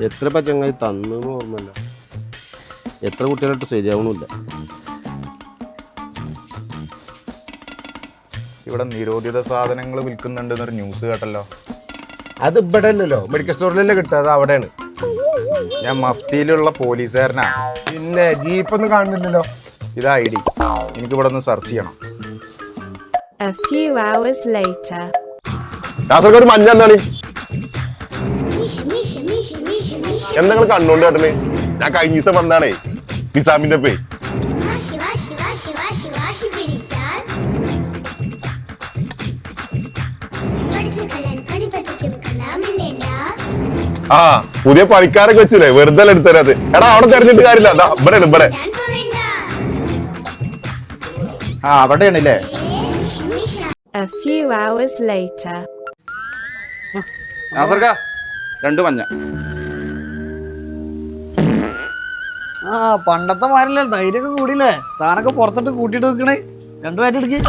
എത്ര പച്ചങ്ങായി തന്നെന്ന് ഓർമ്മയില്ല. എത്ര കുട്ടികളായിട്ട് ശരിയാവണില്ല ഇവിടെ നിരോധിത സാധനങ്ങൾ വിൽക്കുന്നുണ്ട് എന്നൊരു ന്യൂസ് കേട്ടല്ലോ. അത് ഇവിടെ അല്ലല്ലോ. മെഡിക്കൽ സ്റ്റോറിലല്ലേ കിട്ടുക. അത് അവിടെയാണ്. ഞാൻ മഫ്തിയിലുള്ള പോലീസുകാരനാ. പിന്നെ ജീപ്പൊന്നും കാണുന്നില്ലല്ലോ. ഇത് ഐ ഡി എനിക്ക് ഇവിടെ ഒന്ന് സെർച്ച് ചെയ്യണം. Few hours later. കാസർഗോഡ് മഞ്ഞ എന്താണ്? എന്താ നിങ്ങൾ കണ്ണോണ്ട് കേട്ടന് ഞാൻ കഴിഞ്ഞ ദിവസം വന്നാണേ നിസാമിന്റെ പേ ആ പുതിയ പണിക്കാരൊക്കെ വെച്ചില്ലേ? വെറുതെ എടുത്തരാത് എടാ അവിടെ തെരഞ്ഞിട്ട് കാര്യമില്ല. അതാ ഇവിടെ ഇവിടെ. ആ അവിടെയാണല്ലേ? A few hours later. നാസർക്ക. രണ്ട് മഞ്ഞ. ആ പണ്ടത്തെ മാരല്ല ധൈര്യമൊക്കെ കൂടിയില്ലേ? സാധനമൊക്കെ പുറത്തിട്ട് കൂട്ടിയിട്ട് വെക്കണേ രണ്ടു പേരുടെ എടുക്ക്.